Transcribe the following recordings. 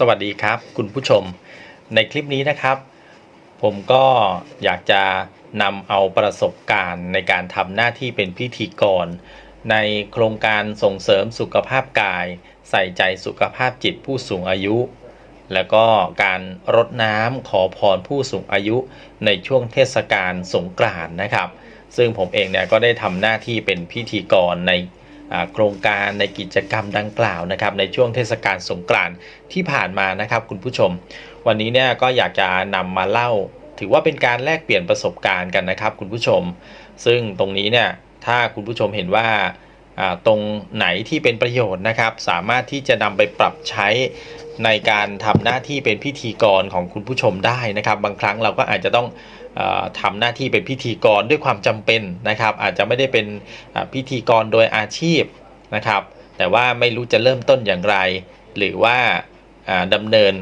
สวัสดีครับ คุณผู้ชม ในคลิปนี้นะครับ ผมก็อยากจะนำเอาประสบการณ์ในการทำหน้าที่เป็นพิธีกร ในโครงการส่งเสริมสุขภาพกาย ใส่ใจสุขภาพจิตผู้สูงอายุ แล้วก็การรดน้ำขอพรผู้สูงอายุในช่วงเทศกาลสงกรานต์นะครับ ซึ่งผมเองเนี่ยก็ได้ทำหน้าที่เป็นพิธีกรใน โครงการในกิจกรรมดังกล่าวนะครับในช่วงเทศกาลสงกรานต์ที่ผ่านมานะครับคุณผู้ชม วันนี้เนี่ยก็อยากจะนำมาเล่า ถือว่าเป็นการแลกเปลี่ยนประสบการณ์กันนะครับคุณผู้ชม ซึ่งตรงนี้เนี่ยถ้าคุณผู้ชมเห็นว่าตรงไหนที่เป็นประโยชน์นะครับ สามารถที่จะนำไปปรับใช้ในการทำหน้าที่เป็นพิธีกรของคุณผู้ชมได้นะครับ บางครั้งเราก็อาจจะต้อง ทำหน้าที่เป็นพิธีกรด้วยความจำเป็นนะครับ อาจจะไม่ได้เป็นพิธีกรโดยอาชีพนะครับ แต่ว่าไม่รู้จะเริ่มต้นอย่างไร หรือว่าอ่าดำเนิน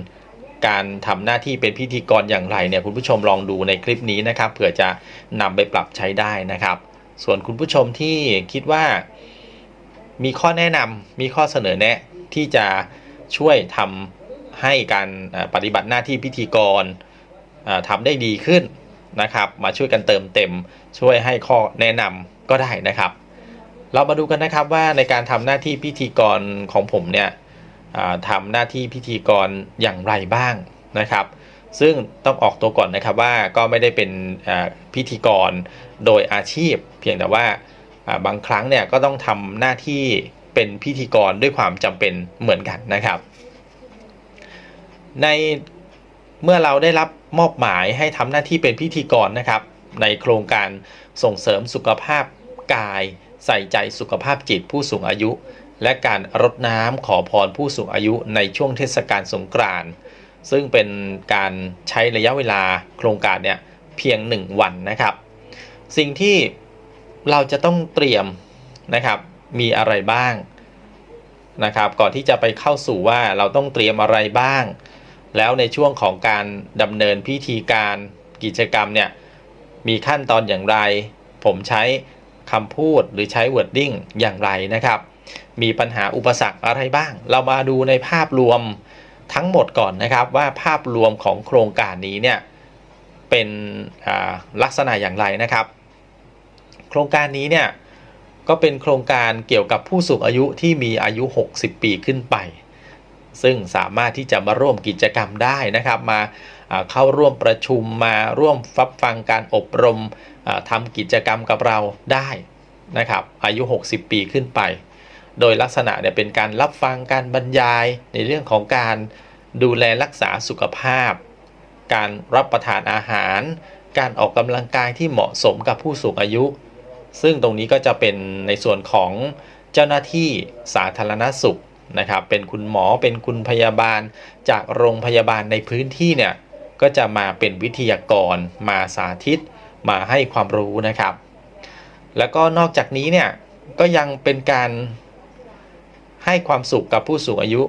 การทำหน้าที่เป็นพิธีกรอย่างไรเนี่ยคุณผู้ชมลองดูในคลิปนี้นะครับเผื่อจะนำไปปรับใช้ได้นะครับ ส่วนคุณผู้ชมที่คิดว่ามีข้อแนะนำมีข้อเสนอแนะที่จะช่วยทำให้การปฏิบัติหน้าที่พิธีกรเอ่อทำได้ดีขึ้น นะครับ มาช่วยกันเติมเต็ม ช่วยให้ข้อแนะนำก็ได้นะครับ เรามาดูกันนะครับว่าในการทำหน้าที่พิธีกรของผมเนี่ยทำหน้าที่พิธีกรอย่างไรบ้างนะครับ ซึ่งต้องออกตัวก่อนนะครับว่าก็ไม่ได้เป็นพิธีกรโดยอาชีพ เพียงแต่ว่าอ่าบางครั้งเนี่ยก็ต้องทำหน้าที่เป็นพิธีกรด้วยความจำเป็นเหมือนกันนะครับ ในเมื่อเราได้รับ มอบหมายให้ทำหน้าที่เป็นพิธีกรนะครับ ในโครงการส่งเสริมสุขภาพกาย ใส่ใจสุขภาพจิตผู้สูงอายุ และการรดน้ำขอพรผู้สูงอายุในช่วงเทศกาลสงกรานต์ซึ่งเป็นการใช้ระยะเวลาโครงการเนี่ยเพียง 1 วันนะครับ สิ่งที่เราจะต้องเตรียมนะครับมีอะไรบ้างนะครับ ก่อนที่จะไปเข้าสู่ว่าเราต้องเตรียมอะไรบ้าง แล้วในช่วงของการดำเนินพิธีการกิจกรรมเนี่ยมีขั้นตอนอย่างไร ผมใช้คำพูดหรือใช้ wording อย่างไรนะครับ มีปัญหาอุปสรรคอะไรบ้าง เรามาดูในภาพรวมทั้งหมดก่อนนะครับว่าภาพรวมของโครงการนี้เนี่ยเป็นลักษณะอย่างไรนะครับ โครงการนี้เนี่ยก็เป็นโครงการเกี่ยวกับผู้สูงอายุที่มีอายุ 60 ปีขึ้นไป ซึ่งสามารถที่จะมาร่วมกิจกรรมได้นะครับ มาเข้าร่วมประชุมมาร่วมฟับฟังการอบรมอ่าทำกิจกรรมกับเราได้นะครับ อายุ 60 ปีขึ้นไป โดยลักษณะเนี่ยเป็นการรับฟังการบรรยายในเรื่องของการดูแลรักษาสุขภาพ การรับประทานอาหาร การออกกำลังกายที่เหมาะสมกับผู้สูงอายุ ซึ่งตรงนี้ก็จะเป็นในส่วนของเจ้าหน้าที่สาธารณสุข นะครับ เป็นคุณหมอเป็นคุณพยาบาลจากโรงพยาบาลในพื้นที่เนี่ยก็จะมาเป็นวิทยากรมาสาธิตมาให้ความรู้นะครับ แล้วก็นอกจากนี้เนี่ยก็ยังเป็นการให้ความสุขกับผู้สูงอายุ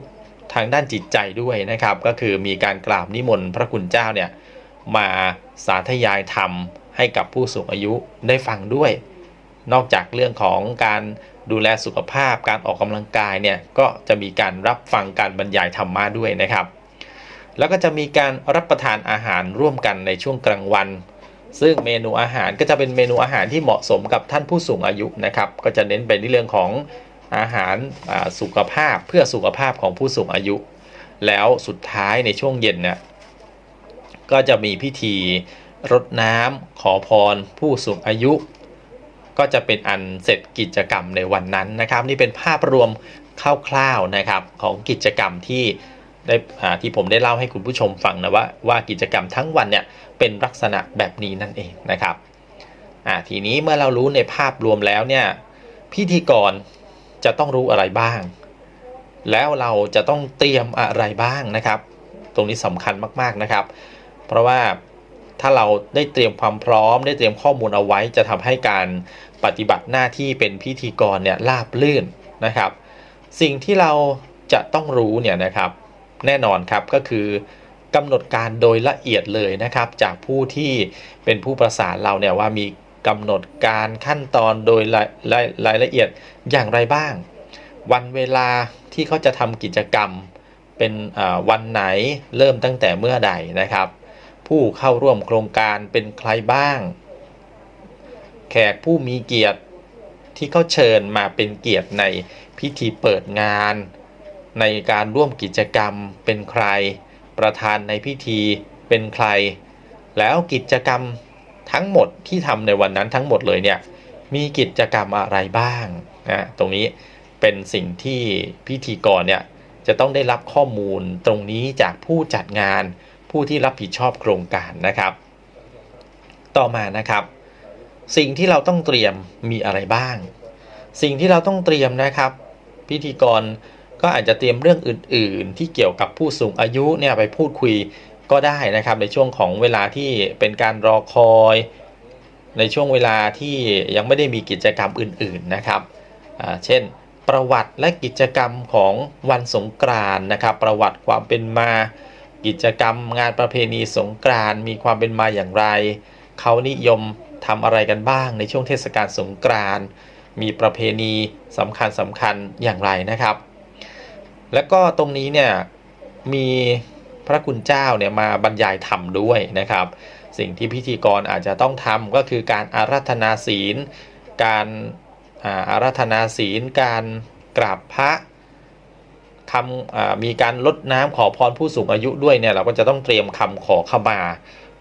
ทางด้านจิตใจด้วยนะครับ ก็คือมีการกราบนิมนต์พระคุณเจ้าเนี่ยมาสาธยายธรรมให้กับผู้สูงอายุได้ฟังด้วย นอกจากเรื่องของการ ดูแลสุขภาพการออกกำลังกายเนี่ยก็จะมีการรับฟังการบรรยายธรรมะด้วยนะครับ แล้วก็จะมีการรับประทานอาหารร่วมกันในช่วงกลางวัน ซึ่งเมนูอาหารก็จะเป็นเมนูอาหารที่เหมาะสมกับท่านผู้สูงอายุนะครับ ก็จะเน้นไปในเรื่องของอาหารสุขภาพเพื่อสุขภาพของผู้สูงอายุ แล้วสุดท้ายในช่วงเย็นเนี่ยก็จะมีพิธีรดน้ำขอพรผู้สูงอายุ ก็จะเป็นอันเสร็จกิจกรรมในวันนั้นนะครับ นี่เป็นภาพรวมคร่าวๆนะครับของกิจกรรมที่ได้ที่ผมได้เล่าให้คุณผู้ชมฟังนะว่าว่ากิจกรรมทั้งวันเนี่ยเป็นลักษณะแบบนี้นั่นเองนะครับทีนี้เมื่อเรารู้ในภาพรวมแล้วเนี่ยพิธีกรจะต้องรู้อะไรบ้าง แล้วเราจะต้องเตรียมอะไรบ้างนะครับ ตรงนี้สำคัญมากๆนะครับ เพราะว่าถ้าเราได้เตรียมความพร้อม ได้เตรียมข้อมูลเอาไว้จะทำให้การ ปฏิบัติหน้าที่เป็นพิธีกรเนี่ยราบลื่นนะครับ สิ่งที่เราจะต้องรู้เนี่ยนะครับแน่นอนครับก็คือกำหนดการโดยละเอียดเลยนะครับ จากผู้ที่เป็นผู้ประสานเราเนี่ยว่ามีกำหนดการขั้นตอนโดยรายรายรายละเอียดอย่างไรบ้าง วันเวลาที่เขาจะทำกิจกรรมเป็นวันไหนเริ่มตั้งแต่เมื่อใดนะครับ ผู้เข้าร่วมโครงการเป็นใครบ้าง ขกผู้มีเกียรติที่เขาเชิญมาเป็นเกียรติในพิธีเปิดงาน ในการร่วมกิจกรรมเป็นใคร ประธานในพิธีเป็นใคร แล้วกิจกรรมทั้งหมดที่ทำในวันนั้นทั้งหมดเลยเนี่ยมีกิจกรรมอะไรบ้างนะตรงนี้เป็นสิ่งที่พิธีกรเนี่ยจะต้องได้รับข้อมูลตรงนี้จากผู้จัดงานผู้ที่รับผิดชอบโครงการนะครับ ต่อมานะครับ สิ่งที่เราต้องเตรียมมีอะไรบ้าง สิ่งที่เราต้องเตรียมนะครับ พิธีกรก็อาจจะเตรียมเรื่องอื่น ๆ ที่เกี่ยวกับผู้สูงอายุเนี่ยไปพูดคุยก็ได้นะครับในช่วงของเวลาที่เป็นการรอคอย ในช่วงเวลาที่ยังไม่ได้มีกิจกรรมอื่น ๆนะครับ เช่น ประวัติและกิจกรรมของวันสงกรานต์นะครับ ประวัติความเป็นมา กิจกรรมงานประเพณีสงกรานต์มีความเป็นมาอย่างไร เขานิยม ทำอะไรกันบ้างในช่วงเทศกาลสงกรานต์มีประเพณีสำคัญสำคัญอย่างไรนะครับ แล้วก็ตรงนี้เนี่ยมีพระคุณเจ้าเนี่ยมาบรรยายธรรมด้วยนะครับ สิ่งที่พิธีกรอาจจะต้องทำก็คือการอารัธนาศีล การอาอารัธนาศีล การกราบพระคำมีการลดน้ำขอพรผู้สูงอายุด้วยเนี่ยเราก็จะต้องเตรียมคำขอขมา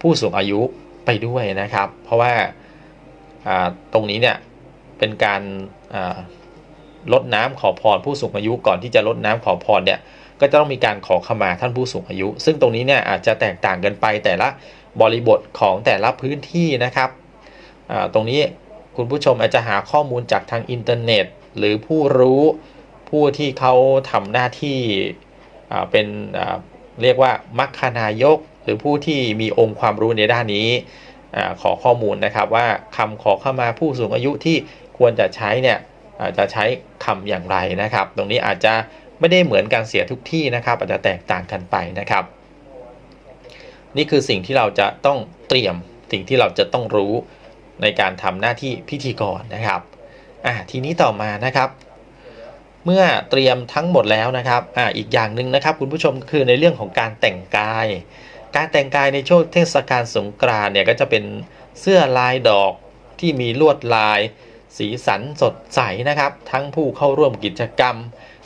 ผู้สูงอายุ ไปด้วยนะครับ เพราะว่าตรงนี้เนี่ยเป็นการลดน้ำขอพรผู้สูงอายุก่อนที่จะลดน้ำขอพรเนี่ยก็จะต้องมีการขอขมาท่านผู้สูงอายุ ซึ่งตรงนี้เนี่ยอาจจะแตกต่างกันไปแต่ละบริบทของแต่ละพื้นที่นะครับตรงนี้คุณผู้ชมอาจจะหาข้อมูลจากทางอินเทอร์เน็ต หรือผู้รู้ผู้ที่เขาทำหน้าที่เป็นเรียกว่ามัคคานายก หรือผู้ที่มีองค์ความรู้ในด้านนี้ขอข้อมูลนะครับว่าคำขอเข้ามาผู้สูงอายุที่ควรจะใช้เนี่ยจะใช้คำอย่างไรนะครับ ตรงนี้อาจจะไม่ได้เหมือนกันเสียทุกที่นะครับ อาจจะแตกต่างกันไปนะครับ นี่คือสิ่งที่เราจะต้องเตรียมสิ่งที่เราจะต้องรู้ในการทำหน้าที่พิธีกรนะครับอ่าทีนี้ต่อมานะครับ เมื่อเตรียมทั้งหมดแล้วนะครับอ่าอีกอย่างหนึ่งนะครับ คุณผู้ชมคือในเรื่องของการแต่งกาย การแต่งกายในช่วงเทศกาลสงกรานต์เนี่ยก็จะเป็นเสื้อลายดอกที่มีลวดลาย สีสันสดใสนะครับ ทั้งผู้เข้าร่วมกิจกรรม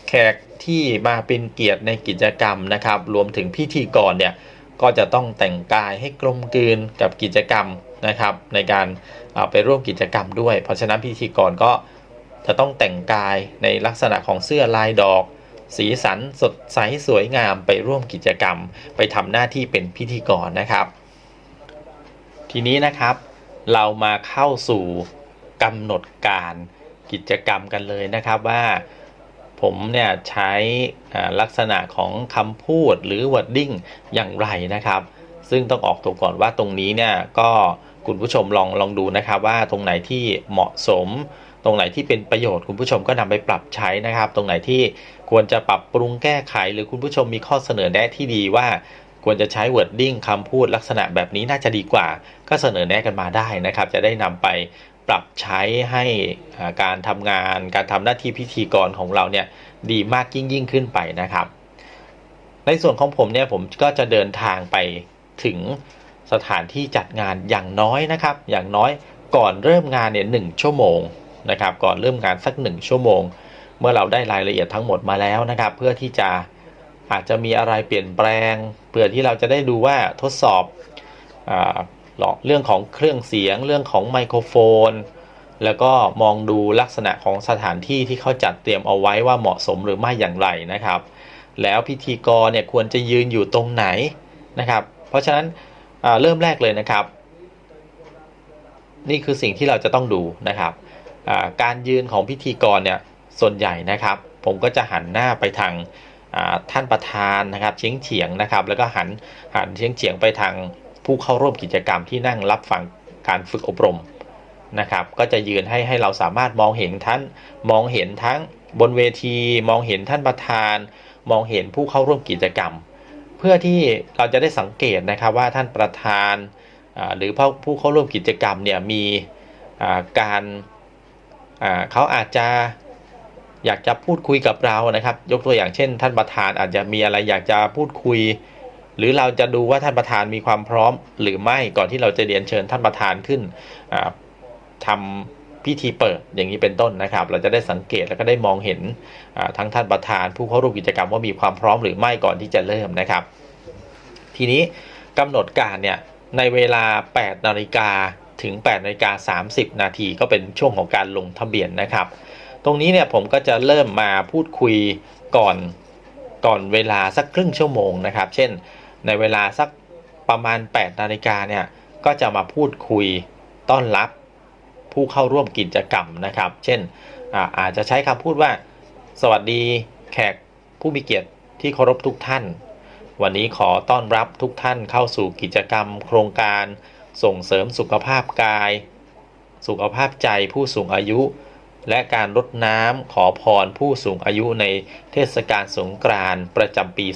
แขกที่มาเป็นเกียรติในกิจกรรมนะครับ รวมถึงพิธีกรเนี่ยก็จะต้องแต่งกายให้กลมกลืนกับกิจกรรมนะครับ ในการาไปร่วมกิจกรรมด้วย เพราะฉะนั้นพิธีกรก็จะต้องแต่งกายในลักษณะของเสื้อลายดอก สีสันสดใสสวยงามไปร่วมกิจกรรม ไปทำหน้าที่เป็นพิธีกรนะครับ ทีนี้นะครับ เรามาเข้าสู่กำหนดการกิจกรรมกันเลยนะครับว่าผมเนี่ยใช้ลักษณะของคำพูดหรือ wording อย่างไรนะครับ ซึ่งต้องออกตัวก่อนว่าตรงนี้เนี่ยก็คุณผู้ชมลองลองดูนะครับว่าตรงไหนที่เหมาะสม ตรงไหนที่เป็นประโยชน์คุณผู้ชมก็นำไปปรับใช้นะครับ ตรงไหนที่ควรจะปรับปรุงแก้ไข หรือคุณผู้ชมมีข้อเสนอแนะที่ดีว่าควรจะใช้ wording คำพูดลักษณะแบบนี้น่าจะดีกว่า ก็เสนอแนะกันมาได้นะครับ จะได้นำไปปรับใช้ให้การทำงาน การทำหน้าที่พิธีกรของเราเนี่ยดีมากยิ่งยิ่งขึ้นไปนะครับ ในส่วนของผมเนี่ยผมก็จะเดินทางไปถึงสถานที่จัดงานอย่างน้อยนะครับ อย่างน้อยก่อนเริ่มงานเนี่ยหนึ่งชั่วโมง นะครับก่อนเริ่มงานสักหนึ่งชั่วโมง เมื่อเราได้รายละเอียดทั้งหมดมาแล้วนะครับ เพื่อที่จะอาจจะมีอะไรเปลี่ยนแปลงเพื่อที่เราจะได้ดูว่าทดสอบอเรื่องของเครื่องเสียง เรื่องของไมโครโฟน แล้วก็มองดูลักษณะของสถานที่ที่เขาจัดเตรียมเอาไว้ว่าเหมาะสมหรือไม่อย่างไรนะครับ แล้วพิธีกรเนี่ยควรจะยืนอยู่ตรงไหนนะครับ เพราะฉะนั้นเริ่มแรกเลยนะครับ นี่คือสิ่งที่เราจะต้องดูนะครับ การยืนของพิธีกรเนี่ยส่วนใหญ่นะครับ ผมก็จะหันหน้าไปทางท่านประธานนะครับเฉียงเฉียงนะครับ แล้วก็หันหันเฉียงเฉียงไปทางผู้เข้าร่วมกิจกรรมที่นั่งรับฟังการฝึกอบรมนะครับ ก็จะยืนให้ให้เราสามารถมองเห็นท่านมองเห็นทั้งบนเวทีมองเห็นท่านประธาน มองเห็นผู้เข้าร่วมกิจกรรม เพื่อที่เราจะได้สังเกตนะครับว่าท่านประธานหรือผู้เข้าร่วมกิจกรรมเนี่ยมีการ เขาอาจจะอยากจะพูดคุยกับเรานะครับ ยกตัวอย่างเช่น ท่านประธานอาจจะมีอะไรอยากจะพูดคุย หรือเราจะดูว่าท่านประธานมีความพร้อม หรือไม่ก่อนที่เราจะเรียนเชิญท่านประธานขึ้นอ่าทำพิธีเปิดอย่างนี้เป็นต้นนะครับ เราจะได้สังเกตแล้วก็ได้มองเห็นทั้งท่านประธาน ผู้เข้าร่วมกิจกรรมว่ามีความพร้อมหรือไม่ก่อนที่จะเริ่มนะครับ ทีนี้กำหนดการเนี่ยในเวลา 8 นาฬิกา ถึง8นาฬิกา30 นาทีก็เป็นช่วงของการลงทะเบียนนะครับ ตรงนี้เนี่ยผมก็จะเริ่มมาพูดคุยก่อนก่อนเวลาสักครึ่งชั่วโมงนะครับ เช่น ในเวลาสักประมาณ 8 นาฬิกาเนี่ยก็จะมาพูดคุยต้อนรับผู้เข้าร่วมกิจกรรมนะครับ เช่นอาอาจจะใช้คำพูดว่า สวัสดีแขกผู้มีเกียรติที่เคารพทุกท่าน วันนี้ขอต้อนรับทุกท่านเข้าสู่กิจกรรม โครงการ ส่งเสริมสุขภาพกาย สุขภาพใจผู้สูงอายุ และการรดน้ำขอพรผู้สูงอายุในเทศกาลสงกรานต์ประจำปี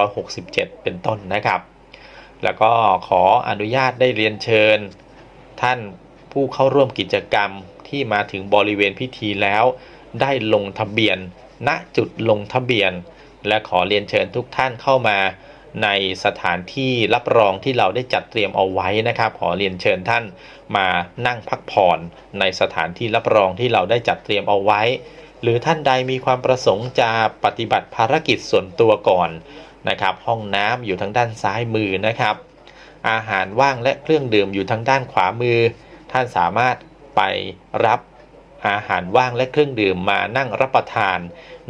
2567 เป็นต้นนะครับ แล้วก็ขออนุญาตได้เรียนเชิญ ท่านผู้เข้าร่วมกิจกรรมที่มาถึงบริเวณพิธีแล้ว ได้ลงทะเบียนณจุดลงทะเบียน และขอเรียนเชิญทุกท่านเข้ามา ในสถานที่รับรองที่เราได้จัดเตรียมเอาไว้นะครับ ขอเรียนเชิญท่านมานั่งพักผ่อนในสถานที่รับรองที่เราได้จัดเตรียมเอาไว้ หรือท่านใดมีความประสงค์จะปฏิบัติภารกิจส่วนตัวก่อนนะครับ ห้องน้ำอยู่ทางด้านซ้ายมือนะครับ อาหารว่างและเครื่องดื่มอยู่ทางด้านขวามือ ท่านสามารถไปรับ อาหารว่างและเครื่องดื่มมานั่งรับประทาน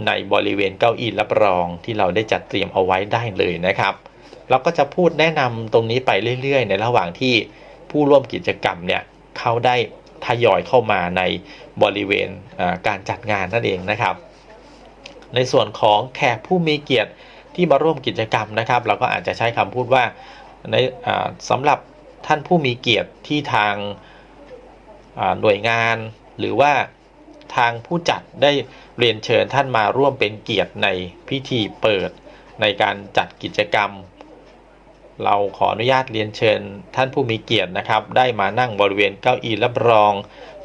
ในบริเวณเก้าอี้รับรองที่เราได้จัดเตรียมเอาไว้ได้เลยนะครับ เราก็จะพูดแนะนำตรงนี้ไปเรื่อย ๆ ในระหว่างที่ผู้ร่วมกิจกรรมเนี่ยเขาได้ทยอยเข้ามาในบริเวณการจัดงานนั่นเองนะครับ ในส่วนของแขกผู้มีเกียรติที่มาร่วมกิจกรรมนะครับ เราก็อาจจะใช้คำพูดว่าในสำหรับท่านผู้มีเกียรติที่ทางหน่วยงาน หรือว่าทางผู้จัดได้เรียนเชิญท่านมาร่วมเป็นเกียรติในพิธีเปิดในการจัดกิจกรรม เราขออนุญาตเรียนเชิญท่านผู้มีเกียรตินะครับ ได้มานั่งบริเวณเก้าอี้รับรอง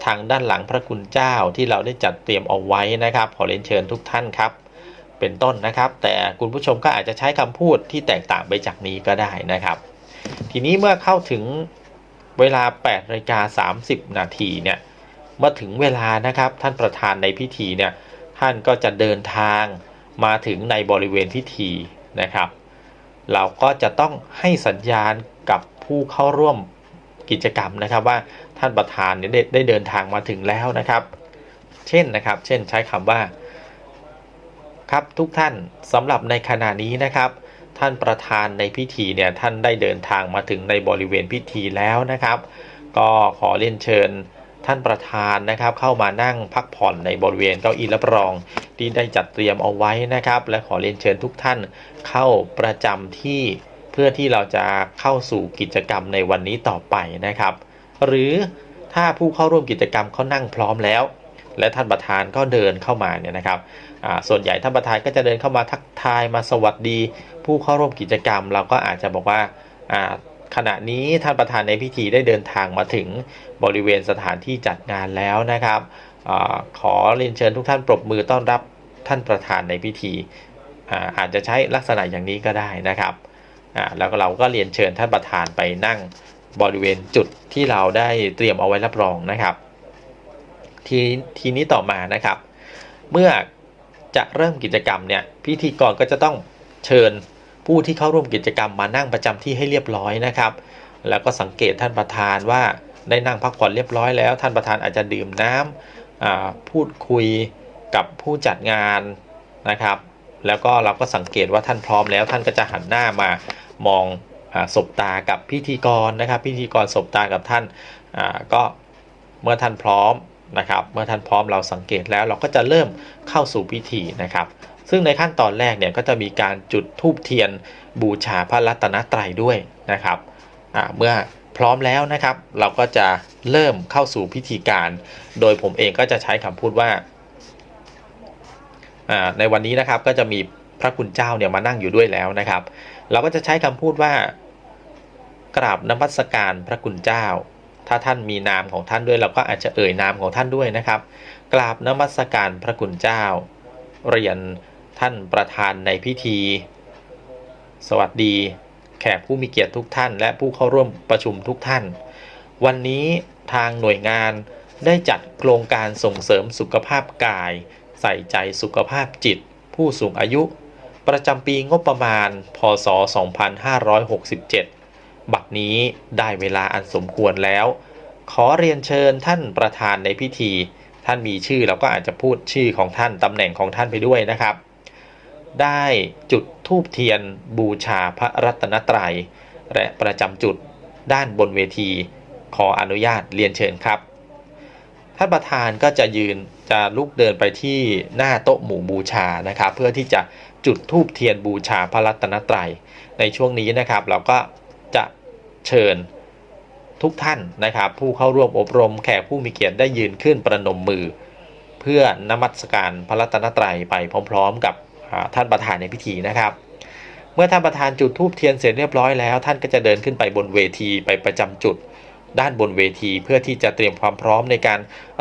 ทางด้านหลังพระคุณเจ้าที่เราได้จัดเตรียมเอาไว้นะครับ ขอเรียนเชิญทุกท่านครับ เป็นต้นนะครับ แต่คุณผู้ชมก็อาจจะใช้คำพูดที่แตกต่างไปจากนี้ก็ได้นะครับ ทีนี้เมื่อเข้าถึงเวลา8นาฬิกา30 นาทีเนี่ย เมื่อถึงเวลานะครับท่านประธานในพิธีเนี่ยท่านก็จะเดินทางมาถึงในบริเวณพิธีนะครับ เราก็จะต้องให้สัญญาณกับผู้เข้าร่วมกิจกรรมนะครับว่าท่านประธานเนี่ยได้เดินทางมาถึงแล้วนะครับ เช่นนะครับ เช่นใช้คำว่า ครับทุกท่านสำหรับในขณะนี้นะครับ ท่านประธานในพิธีเนี่ยท่านได้เดินทางมาถึงในบริเวณพิธีแล้วนะครับ ก็ขอเรียนเชิญ ท่านประธานนะครับ เข้ามานั่งพักผ่อนในบริเวณเก้าอี้รับรอง ที่ได้จัดเตรียมเอาไว้นะครับ และขอเรียนเชิญทุกท่านเข้าประจำที่เพื่อที่เราจะเข้าสู่กิจกรรมในวันนี้ต่อไปนะครับ หรือถ้าผู้เข้าร่วมกิจกรรมเขานั่งพร้อมแล้ว และท่านประธานก็เดินเข้ามาเนี่ยนะครับส่วนใหญ่ท่านประธานก็จะเดินเข้ามาทักทายมาสวัสดี ผู้เข้าร่วมกิจกรรมเราก็อาจจะบอกว่า ขณะนี้ท่านประธานในพิธีได้เดินทางมาถึงบริเวณสถานที่จัดงานแล้วนะครับอขอเรียนเชิญทุกท่านปรบมือต้อนรับท่านประธานในพิธีอาอาจจะใช้ลักษณะอย่างนี้ก็ได้นะครับแล้วเราก็เรียนเชิญท่านประธานไปนั่งบริเวณจุดที่เราได้เตรียมเอาไว้รับรองนะครับทีทีนี้ต่อมานะครับ เมื่อจะเริ่มกิจกรรมเนี่ยพิธีกรก็จะต้องเชิญ ผู้ที่เข้าร่วมกิจกรรมมานั่งประจำที่ให้เรียบร้อยนะครับ แล้วก็สังเกตท่านประธานว่าได้นั่งพักผ่อนเรียบร้อยแล้ว ท่านประธานอาจจะดื่มน้ำอ่าพูดคุยกับผู้จัดงานนะครับ แล้วก็เราก็สังเกตว่าท่านพร้อมแล้ว ท่านก็จะหันหน้ามามองอสบตากับพิธีกรนะครับ พิธีกรสบตากับท่านก็เมื่อท่านพร้อมนะครับ เมื่อท่านพร้อมเราสังเกตแล้วเราก็จะเริ่มเข้าสู่พิธีนะครับ ซึ่งในขั้นตอนแรกเนี่ยก็จะมีการจุดธูปเทียนบูชาพระรัตนตรัยด้วยนะครับเมื่อพร้อมแล้วนะครับ เราก็จะเริ่มเข้าสู่พิธีการ โดยผมเองก็จะใช้คำพูดว่าอ่า ในวันนี้นะครับก็จะมีพระคุณเจ้าเนี่ยมานั่งอยู่ด้วยแล้วนะครับ เราก็จะใช้คำพูดว่ากราบนมัสการพระคุณเจ้า ถ้าท่านมีนามของท่านด้วย เราก็อาจจะเอ่ยนามของท่านด้วยนะครับ กราบนมัสการพระคุณเจ้า เรียน ท่านประธานในพิธี สวัสดี แขกผู้มีเกียรติทุกท่าน และผู้เข้าร่วมประชุมทุกท่าน วันนี้ทางหน่วยงานได้จัดโครงการส่งเสริมสุขภาพกาย ใส่ใจสุขภาพจิต ผู้สูงอายุ ประจำปีงบประมาณ พศ 2567 บัดนี้ได้เวลาอันสมควรแล้ว ขอเรียนเชิญท่านประธานในพิธี ท่านมีชื่อเราก็อาจจะพูดชื่อของท่านตำแหน่งของท่านไปด้วยนะครับ ได้จุดทูบเทียนบูชาพระรัตนตรัย และประจำจุดด้านบนเวที ขออนุญาตเรียนเชิญครับ ท่านประธานก็จะยืนจะลุกเดินไปที่หน้าโต๊ะหมู่บูชานะครับ เพื่อที่จะจุดธูปเทียนบูชาพระรัตนตรัย ในช่วงนี้นะครับ เราก็จะเชิญทุกท่านนะครับ ผู้เข้าร่วมอบรมแขกผู้มีเกียรติได้ยืนขึ้นประนมมือ เพื่อนมัสการพระรัตนตรัยไปพร้อม ๆ กับ ท่านประธานในพิธีนะครับ เมื่อท่านประธานจุดธูปเทียนเสร็จเรียบร้อยแล้ว ท่านก็จะเดินขึ้นไปบนเวทีไปประจำจุด ด้านบนเวทีเพื่อที่จะเตรียมความพร้อมในการ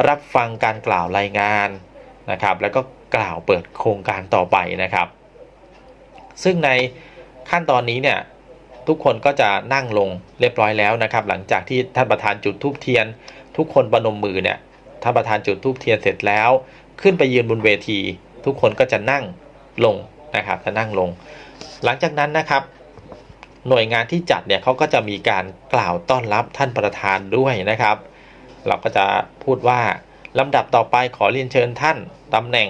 รับฟังการกล่าวรายงานนะครับ แล้วก็กล่าวเปิดโครงการต่อไปนะครับ ซึ่งในขั้นตอนนี้เนี่ยทุกคนก็จะนั่งลงเรียบร้อยแล้วนะครับ หลังจากที่ท่านประธานจุดธูปเทียน ทุกคนประนมมือเนี่ยท่านประธานจุดธูปเทียนเสร็จแล้ว ขึ้นไปยืนบนเวที ทุกคนก็จะนั่ง ลงนะครับจะนั่งลง หลังจากนั้นนะครับ หน่วยงานที่จัดเนี่ยเขาก็จะมีการกล่าวต้อนรับท่านประธานด้วยนะครับ เราก็จะพูดว่าลำดับต่อไปขอเรียนเชิญท่านตำแหน่ง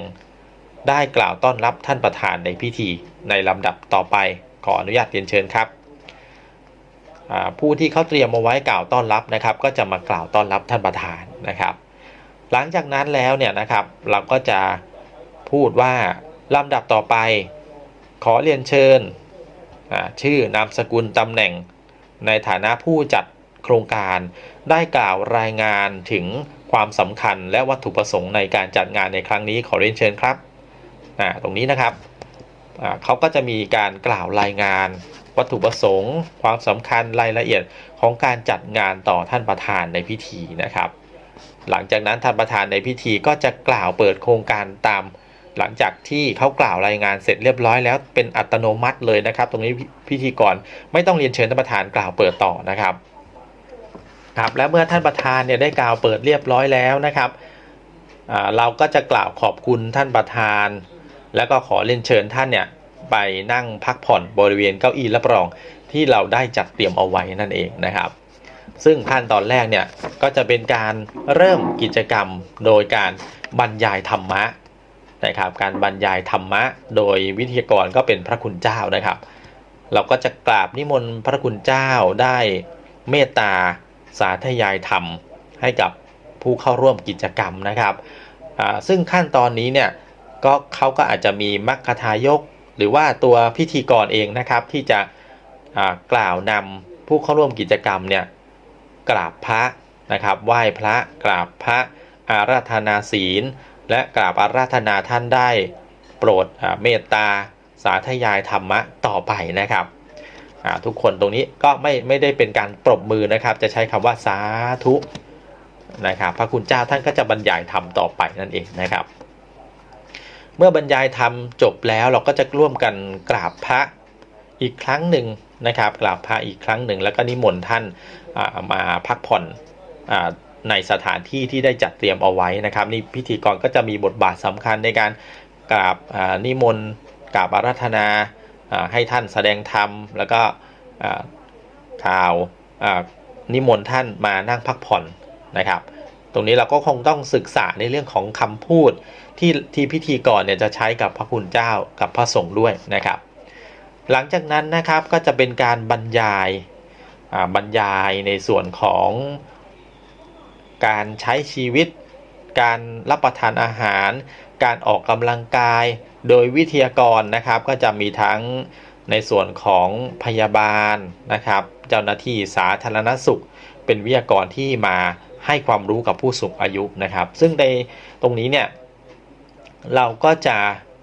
ได้กล่าวต้อนรับท่านประธานในพิธี ในลำดับต่อไปขออนุญาตเรียนเชิญครับผู้ที่เขาเตรียมมาไว้กล่าวต้อนรับนะครับ ก็จะมากล่าวต้อนรับท่านประธานนะครับ หลังจากนั้นแล้วเนี่ยนะครับ เราก็จะพูดว่า ลำดับต่อไป ขอเรียนเชิญ ชื่อนามสกุลตำแหน่ง ในฐานะผู้จัดโครงการได้กล่าวรายงานถึงความสำคัญและวัตถุประสงค์ในการจัดงานในครั้งนี้ขอเรียนเชิญครับตรงนี้นะครับเขาก็จะมีการกล่าวรายงาน วัตถุประสงค์ ความสำคัญรายละเอียดของการจัดงานต่อท่านประธานในพิธีนะครับ หลังจากนั้นท่านประธานในพิธีก็จะกล่าวเปิดโครงการตาม หลังจากที่เขากล่าวรายงานเสร็จเรียบร้อยแล้วเป็นอัตโนมัติเลยนะครับ ตรงนี้พิธีกรไม่ต้องเรียนเชิญท่านประธานกล่าวเปิดต่อนะครับครับและเมื่อท่านประธานเนี่ยได้กล่าวเปิดเรียบร้อยแล้วนะครับอ่าเราก็จะกล่าวขอบคุณท่านประธาน แล้วก็ขอเรียนเชิญท่านเนี่ยไปนั่งพักผ่อนบริเวณเก้าอี้รับรองที่เราได้จัดเตรียมเอาไว้นั่นเองนะครับ ซึ่งขั้นตอนแรกเนี่ยก็จะเป็นการเริ่มกิจกรรมโดยการบรรยายธรรมะ นะครับ การบรรยายธรรมะ โดยวิทยากรก็เป็นพระคุณเจ้านะครับ เราก็จะกราบนิมนต์พระคุณเจ้าได้เมตตาสาธยายธรรมให้กับผู้เข้าร่วมกิจกรรมนะครับซึ่งขั้นตอนนี้เนี่ยก็เขาก็อาจจะมีมัคคทายก หรือว่าตัวพิธีกรเองนะครับที่จะกล่าวนำผู้เข้าร่วมกิจกรรมเนี่ยกราบพระนะครับไหว้พระกราบพระอาราธนาศีล และกราบอาราธนาท่านได้โปรดเมตตาสาธยายธรรมะต่อไปนะครับทุกคนตรงนี้ก็ไม่ไม่ได้เป็นการปรบมือนะครับ จะใช้คำว่าสาธุนะครับพระคุณเจ้าท่านก็จะบรรยายธรรมต่อไปนั่นเองนะครับ เมื่อบรรยายธรรมจบแล้วเราก็จะร่วมกันกราบพระอีกครั้งหนึ่งนะครับ กราบพระอีกครั้งหนึ่ง แล้วก็นิมนต์ท่านมาพักผ่อน ในสถานที่ที่ได้จัดเตรียมเอาไว้นะครับนี่พิธีกรก็จะมีบทบาทสำคัญในการกราบนิมนต์กราบอาราธนาให้ท่านแสดงธรรม แล้วก็ข่าวนิมนต์ท่านมานั่งพักผ่อนนะครับ ตรงนี้เราก็คงต้องศึกษาในเรื่องของคำพูดที่ที่พิธีกรเนี่ยจะใช้กับพระคุณเจ้ากับพระสงฆ์ด้วยนะครับ หลังจากนั้นนะครับก็จะเป็นการบรรยายบรรยายในส่วนของ การใช้ชีวิต การรับประทานอาหาร การออกกำลังกาย โดยวิทยากรนะครับ ก็จะมีทั้งในส่วนของพยาบาลนะครับ เจ้าหน้าที่สาธารณสุข เป็นวิทยากรที่มาให้ความรู้กับผู้สูงอายุนะครับ ซึ่งในตรงนี้เนี่ยเราก็จะ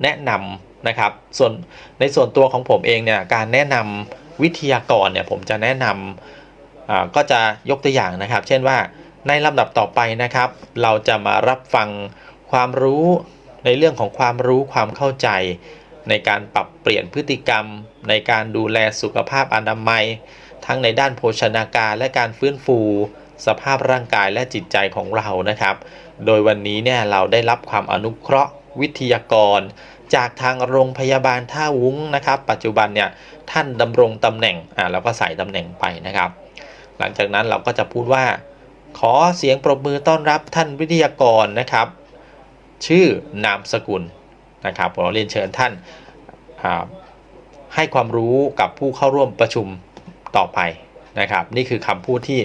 แนะนำนะครับ ส่วนในส่วนตัวของผมเองเนี่ยการแนะนำวิทยากรเนี่ยผมจะแนะนำก็จะยกตัวอย่างนะครับ เช่นว่า ในลำดับต่อไปนะครับ เราจะมารับฟังความรู้ในเรื่องของความรู้ความเข้าใจ ในการปรับเปลี่ยนพฤติกรรม ในการดูแลสุขภาพอนามัย ทั้งในด้านโภชนาการและการฟื้นฟู สภาพร่างกายและจิตใจของเรานะครับ โดยวันนี้เนี่ยเราได้รับความอนุเคราะห์วิทยากร จากทางโรงพยาบาลท่าวุ้งนะครับ ปัจจุบันเนี่ยท่านดำรงตำแหน่งอ่าเราก็ใส่ตำแหน่งไปนะครับ หลังจากนั้นเราก็จะพูดว่า ขอเสียงปรบมือต้อนรับท่านวิทยากรนะครับ ชื่อนามสกุลนะครับขอเรียนเชิญท่านให้ความรู้กับผู้เข้าร่วมประชุมต่อไปนะครับ นี่คือคำพูดที่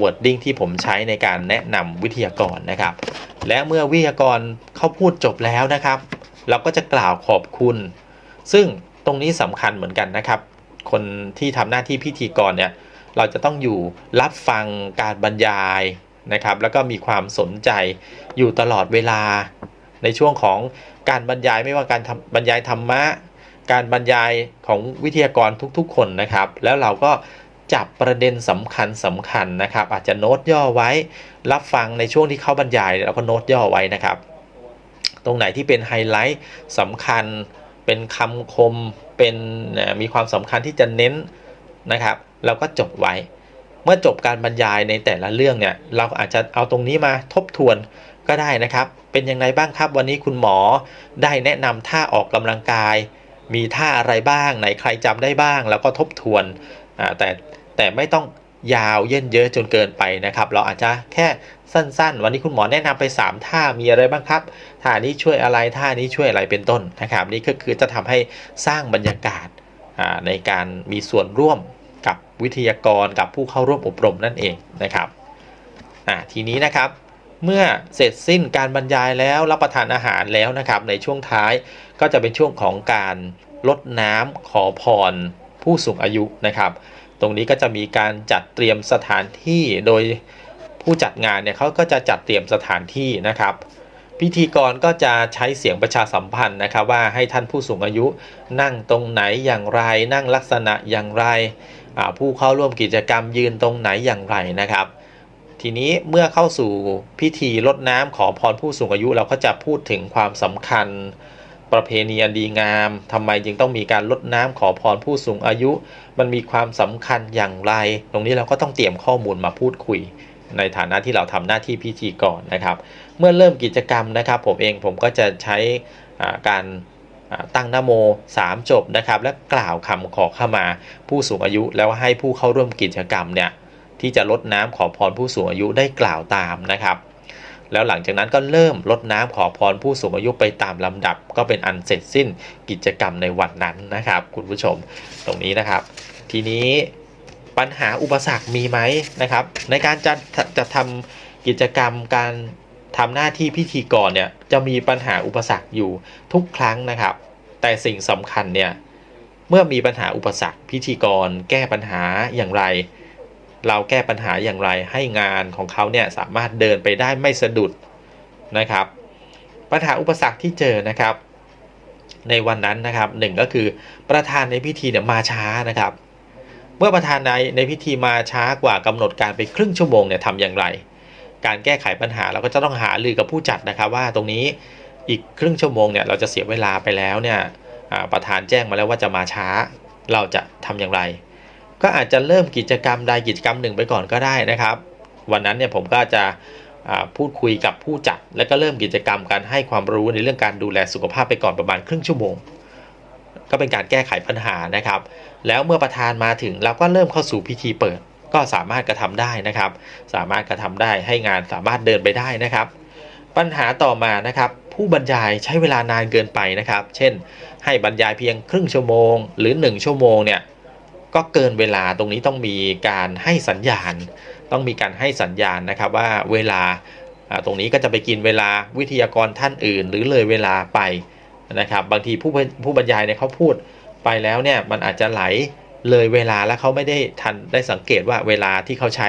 wording ที่ผมใช้ในการแนะนำวิทยากรนะครับ และเมื่อวิทยากรเขาพูดจบแล้วนะครับ เราก็จะกล่าวขอบคุณ ซึ่งตรงนี้สำคัญเหมือนกันนะครับ คนที่ทำหน้าที่พิธีกรเนี่ย เราจะต้องอยู่รับฟังการบรรยายนะครับ แล้วก็มีความสนใจอยู่ตลอดเวลา ในช่วงของการบรรยายไม่ว่าการบรรยายธรรมะ การบรรยายของวิทยากรทุกๆ คนนะครับ แล้วเราก็จับประเด็นสำคัญสำคัญนะครับ อาจจะโน้ตย่อไว้ รับฟังในช่วงที่เขาบรรยายเราก็โน้ตย่อไว้นะครับ ตรงไหนที่เป็นไฮไลท์สำคัญเป็นคำคมเป็นมีความสำคัญที่จะเน้นนะครับ เราก็จดไว้ เมื่อจบการบรรยายในแต่ละเรื่องเนี่ยเราอาจจะเอาตรงนี้มาทบทวนก็ได้นะครับ เป็นยังไงบ้างครับวันนี้คุณหมอได้แนะนำท่าออกกำลังกาย มีท่าอะไรบ้างไหนใครจำได้บ้าง แล้วก็ทบทวนแต่แต่ไม่ต้องยาวเยินเยอะจนเกินไปนะครับ เราอาจจะแค่สั้น ๆ วันนี้คุณหมอแนะนำไป 3 ท่ามีอะไรบ้างครับท่านี้ช่วยอะไรท่านี้ช่วยอะไรเป็นต้นนะครับ นี่ก็คือจะทำให้สร้างบรรยากาศในการมีส่วนร่วม กับวิทยากรกับผู้เข้าร่วมอบรมนั่นเองนะครับอ่าทีนี้นะครับเมื่อเสร็จสิ้นการบรรยายแล้วรับประทานอาหารแล้วนะครับ ในช่วงท้ายก็จะเป็นช่วงของการลดน้ำขอพรผู้สูงอายุนะครับ ตรงนี้ก็จะมีการจัดเตรียมสถานที่โดยผู้จัดงานเนี่ยเขาก็จะจัดเตรียมสถานที่นะครับ พิธีกรก็จะใช้เสียงประชาสัมพันธ์นะครับ ว่าให้ท่านผู้สูงอายุนั่งตรงไหนอย่างไร นั่งลักษณะอย่างไร ผู้เข้าร่วมกิจกรรมยืนตรงไหนอย่างไรนะครับ ทีนี้เมื่อเข้าสู่พิธีรดน้ำขอพรผู้สูงอายุเราก็จะพูดถึงความสำคัญ ประเพณีอันดีงามทำไมจึงต้องมีการรดน้ำขอพรผู้สูงอายุ มันมีความสำคัญอย่างไร ตรงนี้เราก็ต้องเตรียมข้อมูลมาพูดคุยในฐานะที่เราทำหน้าที่พิธีกรนะครับ เมื่อเริ่มกิจกรรมนะครับ ผมเองผมก็จะใช้การ ตั้งนโม 3 จบนะครับ และกล่าวคำขอขมาผู้สูงอายุแล้วให้ผู้เข้าร่วมกิจกรรมเนี่ยที่จะลดน้ำขอพรผู้สูงอายุได้กล่าวตามนะครับ แล้วหลังจากนั้นก็เริ่มลดน้ำขอพรผู้สูงอายุไปตามลำดับ ก็เป็นอันเสร็จสิ้นกิจกรรมในวันนั้นนะครับ คุณผู้ชมตรงนี้นะครับ ทีนี้ปัญหาอุปสรรคมีไหมนะครับ ในการจะจะทำกิจกรรมการ ทำหน้าที่พิธีกรเนี่ยจะมีปัญหาอุปสรรคอยู่ทุกครั้งนะครับ แต่สิ่งสำคัญเนี่ยเมื่อมีปัญหาอุปสรรค พิธีกรแก้ปัญหาอย่างไร เราแก้ปัญหาอย่างไรให้งานของเขาเนี่ยสามารถเดินไปได้ไม่สะดุดนะครับ ปัญหาอุปสรรคที่เจอนะครับ ในวันนั้นนะครับหนึ่งก็คือประธานในพิธีเนี่ยมาช้านะครับ เมื่อประธานในในพิธีมาช้ากว่ากำหนดการไปครึ่งชั่วโมงเนี่ยทำอย่างไร การแก้ไขปัญหาเราก็จะต้องหารือกับผู้จัดนะครับว่าตรงนี้อีกครึ่งชั่วโมงเนี่ยเราจะเสียเวลาไปแล้วเนี่ยประธานแจ้งมาแล้วว่าจะมาช้า เราจะทำอย่างไร ก็อาจจะเริ่มกิจกรรมใดกิจกรรมหนึ่งไปก่อนก็ได้นะครับ วันนั้นเนี่ยผมก็จะพูดคุยกับผู้จัด แล้วก็เริ่มกิจกรรมการให้ความรู้ในเรื่องการดูแลสุขภาพไปก่อนประมาณครึ่งชั่วโมง ก็เป็นการแก้ไขปัญหานะครับ แล้วเมื่อประธานมาถึงเราก็เริ่มเข้าสู่พิธีเปิด ก็สามารถกระทำได้นะครับ สามารถกระทำได้ให้งานสามารถเดินไปได้นะครับ ปัญหาต่อมานะครับ ผู้บรรยายใช้เวลานานเกินไปนะครับ เช่น ให้บรรยายเพียงครึ่งชั่วโมง หรือ 1 ชั่วโมงเนี่ยก็เกินเวลาตรงนี้ต้องมีการให้สัญญาณ ต้องมีการให้สัญญาณนะครับว่าเวลาอ่าตรงนี้ก็จะไปกินเวลาวิทยากรท่านอื่น หรือเลยเวลาไปนะครับ บางทีผู้ผู้บรรยายเนี่ยเขาพูดไปแล้วเนี่ยมันอาจจะไหล เลยเวลาแล้วเขาไม่ได้ทันได้สังเกตว่าเวลาที่เขาใช้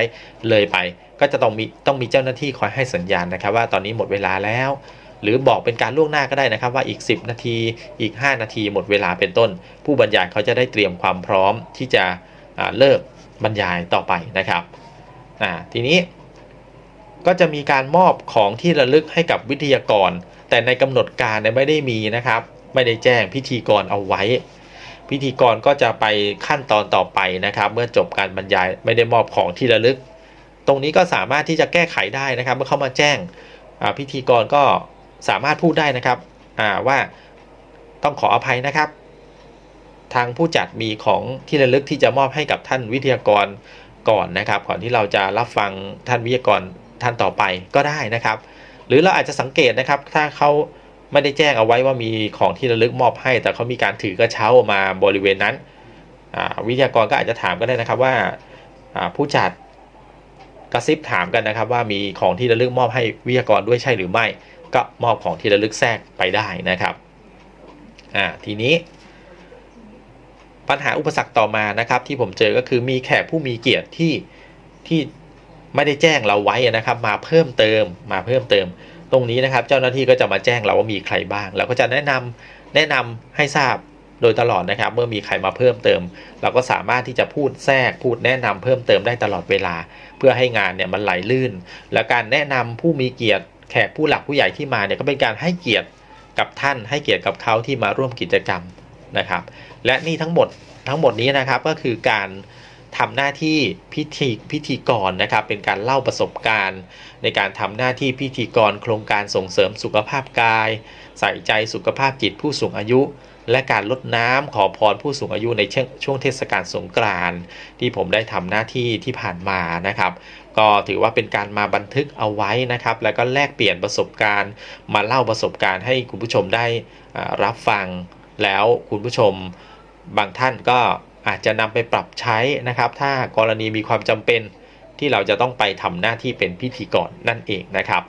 เลยไป ก็จะต้องมีต้องมีเจ้าหน้าที่คอยให้สัญญาณนะครับ ว่าตอนนี้หมดเวลาแล้ว หรือบอกเป็นการล่วงหน้าก็ได้นะครับ ว่าอีก 10 นาทีอีก 5 นาทีหมดเวลาเป็นต้น ผู้บรรยายเขาจะได้เตรียมความพร้อมที่จะเลิกบรรยายต่อไปนะครับทีนี้ก็จะมีการมอบของที่ระลึกให้กับวิทยากร แต่ในกำหนดการไม่ได้มีนะครับ ไม่ได้แจ้งพิธีกรเอาไว้ พิธีกรก็จะไปขั้นตอนต่อไปนะครับ เมื่อจบการบรรยายไม่ได้มอบของที่ระลึก ตรงนี้ก็สามารถที่จะแก้ไขได้นะครับ เมื่อเขามาแจ้งพิธีกรก็สามารถพูดได้นะครับว่าต้องขออภัยนะครับ ทางผู้จัดมีของที่ระลึกที่จะมอบให้กับท่านวิทยากรก่อนนะครับ ก่อนที่เราจะรับฟังท่านวิทยากรท่านต่อไปก็ได้นะครับ หรือเราอาจจะสังเกตนะครับ ถ้าเขา ไม่ได้แจ้งเอาไว้ว่ามีของที่ระลึกมอบให้ แต่เขามีการถือกระเช้ามาบริเวณนั้นวิทยากรก็อาจจะถามก็ได้นะครับว่าผู้จัดกระซิบถามกันนะครับ ว่ามีของที่ระลึกมอบให้วิทยากรด้วยใช่หรือไม่ ก็มอบของที่ระลึกแทรกไปได้นะครับทีนี้ ปัญหาอุปสรรคต่อมานะครับ ที่ผมเจอก็คือมีแขกผู้มีเกียรติที่ที่ไม่ได้แจ้งเราไว้นะครับ มาเพิ่มเติมมาเพิ่มเติม ตรงนี้นะครับเจ้าหน้าที่ก็จะมาแจ้งเราว่ามีใครบ้างเราก็จะแนะนำแนะนำให้ทราบโดยตลอดนะครับ เมื่อมีใครมาเพิ่มเติม เราก็สามารถที่จะพูดแทรกพูดแนะนำเพิ่มเติมได้ตลอดเวลา เพื่อให้งานเนี่ยมันไหลลื่น และการแนะนำผู้มีเกียรติแขกผู้หลักผู้ใหญ่ที่มาเนี่ยก็เป็นการให้เกียรติกับท่าน ให้เกียรติกับเขาที่มาร่วมกิจกรรมนะครับ และนี่ทั้งหมดทั้งหมดนี้นะครับก็คือการ ทำหน้าที่พิธีพิธีกรนะครับ เป็นการเล่าประสบการณ์ ในการทำหน้าที่พิธีกรโครงการส่งเสริมสุขภาพกาย ใส่ใจสุขภาพจิตผู้สูงอายุ และการลดน้ำขอพรผู้สูงอายุในช่วงช่วงเทศกาลสงกรานต์ที่ผมได้ทำหน้าที่ที่ผ่านมานะครับ ก็ถือว่าเป็นการมาบันทึกเอาไว้นะครับ แล้วก็แลกเปลี่ยนประสบการณ์ มาเล่าประสบการณ์ให้คุณผู้ชมได้รับฟังแล้วคุณผู้ชมบางท่านก็ อาจจะนำไปปรับใช้นะครับ ถ้ากรณีมีความจำเป็นที่เราจะต้องไปทำหน้าที่เป็นพิธีกรนั่นเองนะครับ